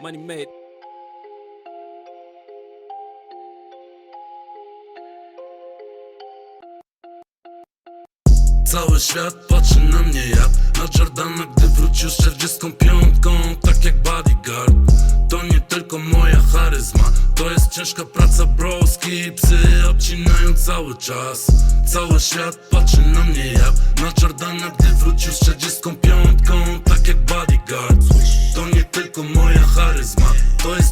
Money made. Cały świat patrzy na mnie jak na Jordana Gdy wrócił z 45 Tak jak bodyguard. To nie tylko moja charyzma To jest ciężka praca broski Psy obcinają cały czas. Cały świat patrzy na mnie jak na Jordana Gdy wrócił z 45 Tak jak bodyguard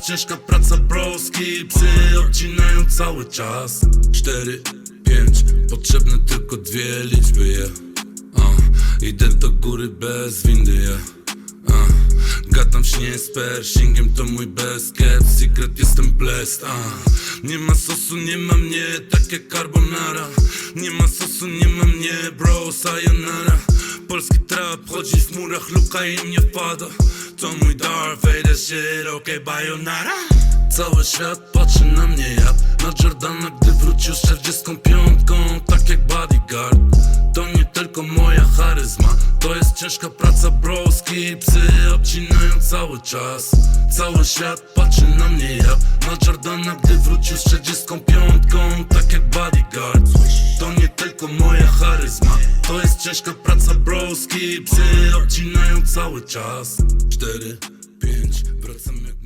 ciężka praca broski Psy obcinają cały czas Cztery, pięć Potrzebne tylko dwie liczby, yeah. uh. Idę do góry bez windy, yeah. uh. Gadam śnie z Pershingiem, to mój best kept secret, jestem blessed uh. Nie ma sosu, nie ma mnie, tak jak carbonara Nie ma sosu, nie ma mnie, bro, sayonara Polski trap chodzi w murach, luka im nie wpada To mój Darth Vader shit, okej, bayonara. Cały świat patrzy na mnie jak na Jordana, gdy wrócił z 45 Tak jak bodyguard. To nie tylko moja charyzma To jest ciężka praca broski Psy obcinają cały czas. Cały świat patrzy na mnie jak na Jordana, gdy wrócił z 35 Tak jak bodyguard. To nie tylko moja charyzma To jest ciężka praca broski Psy obcinają cały czas. 4, 5, wracam jak